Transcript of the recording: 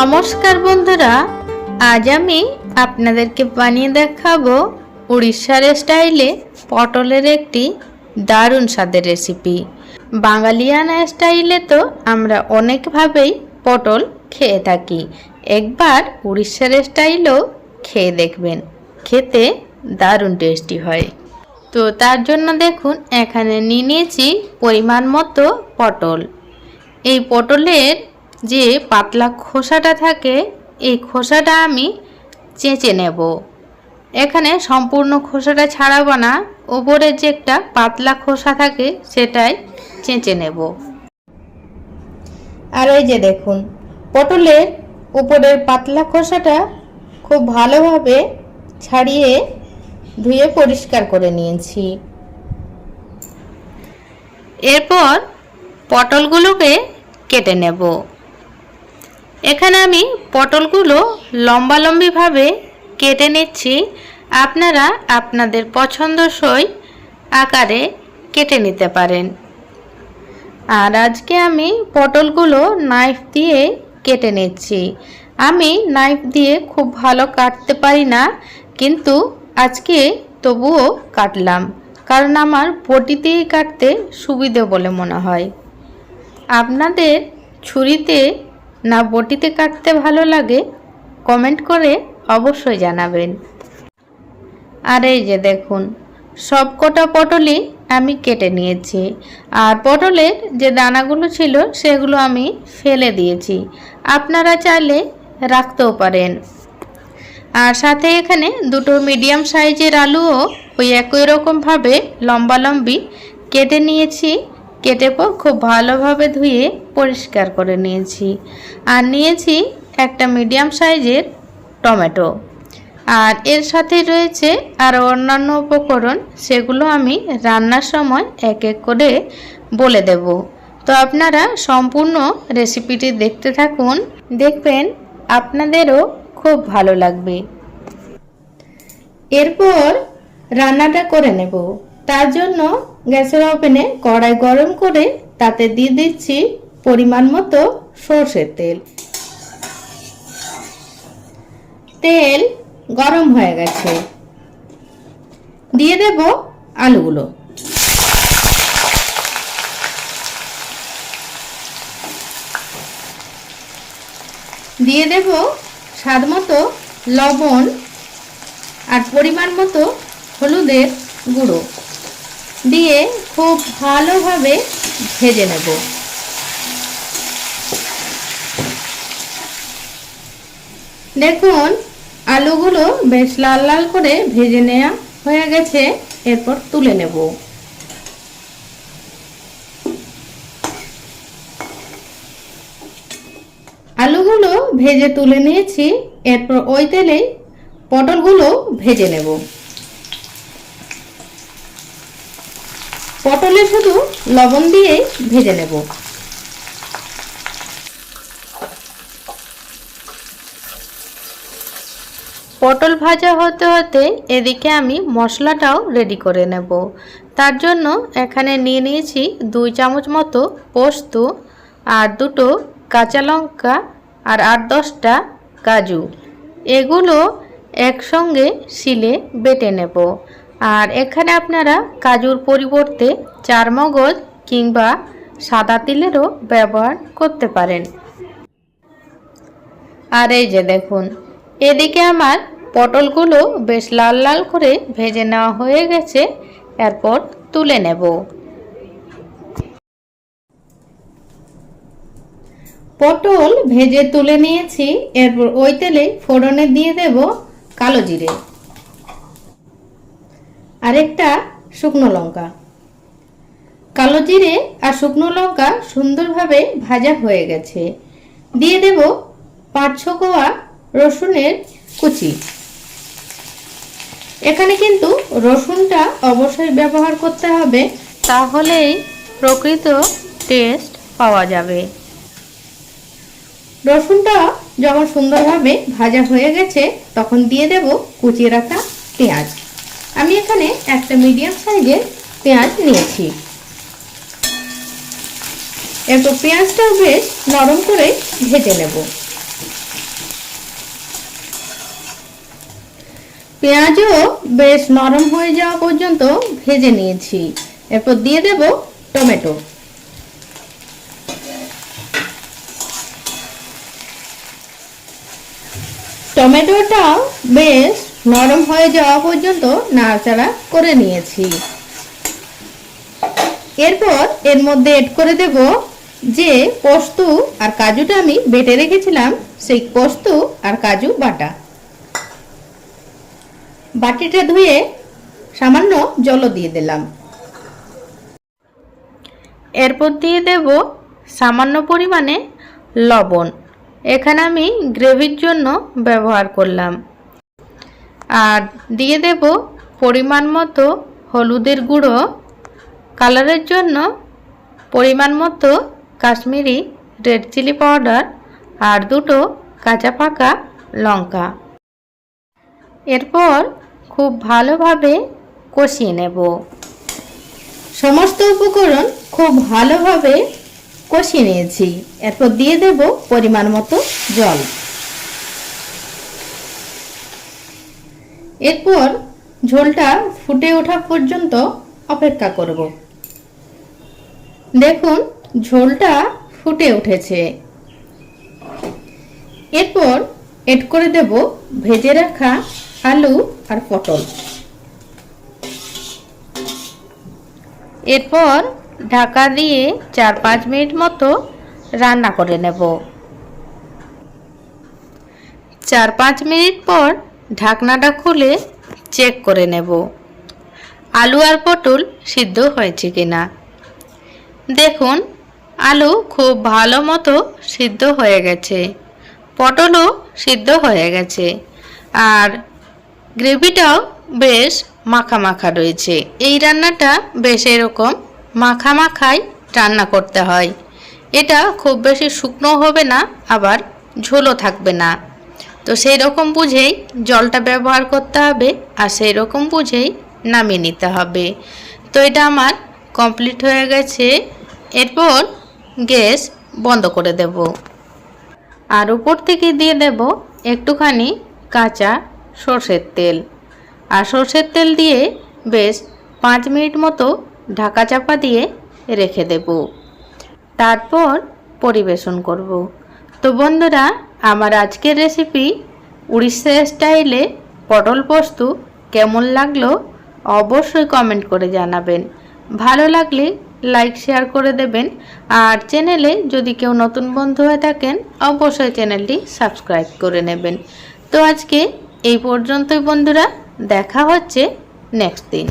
নমস্কার বন্ধুরা, আজ আমি আপনাদেরকে বানিয়ে দেখাবো উড়িষ্যার স্টাইলে পটলের একটি দারুণ স্বাদের রেসিপি বাঙালিয়ানা স্টাইলে তো আমরা অনেকভাবেই পটল খেয়ে থাকি। একবার উড়িষ্যার স্টাইলেও খেয়ে দেখবেন, খেতে দারুণ টেস্টি হয়। তো তার জন্য দেখুন, এখানে নিয়ে নিয়েছি পরিমাণ মতো পটল। এই পটলের যে পাতলা খোসাটা থাকে, এই খোসাটা আমি চেঁচে নেব। এখানে সম্পূর্ণ খোসাটা ছাড়াবো না ওপরের যে একটা পাতলা খোসা থাকে, সেটাই চেঁচে নেব। আর এই যে দেখুন, পটলের উপরের পাতলা খোসাটা খুব ভালোভাবে ছাড়িয়ে ধুয়ে পরিষ্কার করে নিয়েছি। এরপর পটলগুলোকে কেটে নেব। এখানে আমি পটলগুলো লম্বালম্বিভাবে কেটে নিচ্ছি। আপনারা আপনাদের পছন্দসই আকারে কেটে নিতে পারেন। আর আজকে আমি পটলগুলো নাইফ দিয়ে কেটে নিচ্ছি। আমি নাইফ দিয়ে খুব ভালো কাটতে পারি না, কিন্তু আজকে তবুও কাটলাম, কারণ আমার বটিতেই কাটতে সুবিধে বলে মনে হয়। আপনাদের ছুরিতে না বটিতে কাটতে ভালো লাগে, কমেন্ট করে অবশ্যই জানাবেন। আর এই যে দেখুন, সব কটা পটলই আমি কেটে নিয়েছি। আর পটলের যে দানাগুলো ছিল, সেগুলো আমি ফেলে দিয়েছি। আপনারা চাইলে রাখতেও পারেন। আর সাথে এখানে দুটো মিডিয়াম সাইজের আলুও ওই একই রকমভাবে লম্বা লম্বি কেটে নিয়েছি। কেটে খুব ভালোভাবে ধুয়ে পরিষ্কার করে নিয়েছি। আর নিয়েছি একটা মিডিয়াম সাইজের টমেটো। আর এর সাথে রয়েছে আর অন্যান্য উপকরণ, সেগুলো আমি রান্নার সময় এক এক করে বলে দেব। তো আপনারা সম্পূর্ণ রেসিপিটি দেখতে থাকুন, দেখবেন আপনাদেরও খুব ভালো লাগবে। এরপর রান্নাটা করে নেব। তার জন্য গ্যাসের ওভেনে কড়াই গরম করে তাতে দিয়ে দিচ্ছি পরিমাণ মতো সর্ষের তেল। তেল গরম হয়ে গেছে। দিয়ে দেব আলুগুলো। দিয়ে দেব স্বাদ মতো লবণ আর পরিমাণ মতো হলুদের গুঁড়ো। দিয়ে খুব ভালোভাবে ভেজে নেব। দেখুন, আলুগুলো বেশ লাল লাল করে ভেজে নেওয়া হয়ে গেছে, এরপর তুলে নেব। আলুগুলো ভেজে তুলে নিয়েছি, এরপর ওই তেলেই পটলগুলো ভেজে নেব। পটলে শুধু লবণ দিয়ে ভেজে নেব। পটল ভাজা হতে হতে এদিকে আমি মশলাটাও রেডি করে নেব। তার জন্য এখানে নিয়ে নিয়েছি দুই চামচ মতো পোস্ত আর দুটো কাঁচা লঙ্কা আর আট দশটা কাজু। এগুলো একসঙ্গে শিলে বেটে নেব। আর এখানে আপনারা কাজুর পরিবর্তে চারমগজ কিংবা সাদা তিলেরও ব্যবহার করতে পারেন। আর এই যে দেখুন, এদিকে আমার পটলগুলো বেশ লাল লাল করে ভেজে নেওয়া হয়ে গেছে, এরপর তুলে নেব। পটল ভেজে তুলে নিয়েছি, এরপর ওই তেলে ফোড়নে দিয়ে দেব কালো জিরে। আরেকটা শুকনো লঙ্কা। কালো জিরে আর শুকনো লঙ্কা সুন্দরভাবে ভাজা হয়ে গেছে। দিয়ে দেব পাঁচ ছ কোয়া রসুনের কুচি। এখানে কিন্তু রসুনটা অবশ্যই ব্যবহার করতে হবে, তাহলেই প্রকৃত টেস্ট পাওয়া যাবে। রসুনটা যখন সুন্দরভাবে ভাজা হয়ে গেছে, তখন দিয়ে দেব কুচিয়ে রাখা পেঁয়াজ। আমি এখানে একটা মিডিয়াম সাইজের পেঁয়াজ নিয়েছি। এরপর পেঁয়াজটাও বেশ নরম করে ভেজে নেব। পেঁয়াজও বেশ নরম হয়ে যাওয়া পর্যন্ত ভেজে নিয়েছি। এরপর দিয়ে দেব টমেটো। টমেটোটাও বেশ নরম হয়ে যাওয়া পর্যন্ত নাড়াচাড়া করে নিয়েছি। এরপর এর মধ্যে এড করে দেব যে পোস্ত আর কাজুটা আমি বেটে রেখেছিলাম, সেই পোস্ত আর কাজু বাটা। বাটিটা ধুয়ে সামান্য জলও দিয়ে দিলাম। এরপর দিয়ে দেব সামান্য পরিমাণে লবণ। এখানে আমি গ্রেভির জন্য ব্যবহার করলাম। আর দিয়ে দেব পরিমাণ মতো হলুদের গুঁড়ো। কালারের জন্য পরিমাণ মতো কাশ্মীরি রেড চিলি পাউডার আর দুটো কাঁচা পাকা লঙ্কা। এরপর খুব ভালোভাবে কষিয়ে নেব। সমস্ত উপকরণ খুব ভালোভাবে কষিয়ে নিয়েছি। এরপর দিয়ে দেব পরিমাণ মতো জল। এরপর ঝোলটা ফুটে ওঠা পর্যন্ত অপেক্ষা করব। দেখুন, ঝোলটা ফুটে উঠেছে। এরপর এড করে দেব ভেজে রাখা আলু আর পটল। এরপর ঢাকা দিয়ে চার পাঁচ মিনিট মতো রান্না করে নেব। চার পাঁচ মিনিট পর ঢাকনাটা খুলে চেক করে নেব। আলু আর পটল সিদ্ধ হয়েছে কিনা। দেখুন, আলু খুব ভালো মতো সিদ্ধ হয়ে গেছে। পটলও সিদ্ধ হয়ে গেছে। আর গ্রেভিটাও বেশ মাখা মাখা রয়েছে। এই রান্নাটা বেশ এরকম মাখা মাখাই রান্না করতে হয়। এটা খুব বেশি শুকনো হবে না, আবার ঝোলও থাকবে না। তো সেই রকম বুঝেই জলটা ব্যবহার করতে হবে আর সেই রকম বুঝেই নামিয়ে নিতে হবে। তো এটা আমার কমপ্লিট হয়ে গেছে। এরপর গ্যাস বন্ধ করে দেব। আর উপর থেকে দিয়ে দেব একটুখানি কাঁচা সর্ষের তেল। আর সর্ষের তেল দিয়ে বেশ পাঁচ মিনিট মতো ঢাকা চাপা দিয়ে রেখে দেব। তারপর পরিবেশন করব। তো বন্ধুরা আমার আজকের রেসিপি উড়িষ্যা স্টাইলে পটল পোস্ত কেমন লাগল অবশ্যই কমেন্ট করে জানাবেন। ভালো লাগলে লাইক শেয়ার করে দেবেন। আর চ্যানেলে যদি কেউ নতুন বন্ধু হয়ে থাকেন, অবশ্যই চ্যানেলটি সাবস্ক্রাইব করে নেবেন। তো আজকে এই পর্যন্তই বন্ধুরা, দেখা হচ্ছে নেক্সট দিন।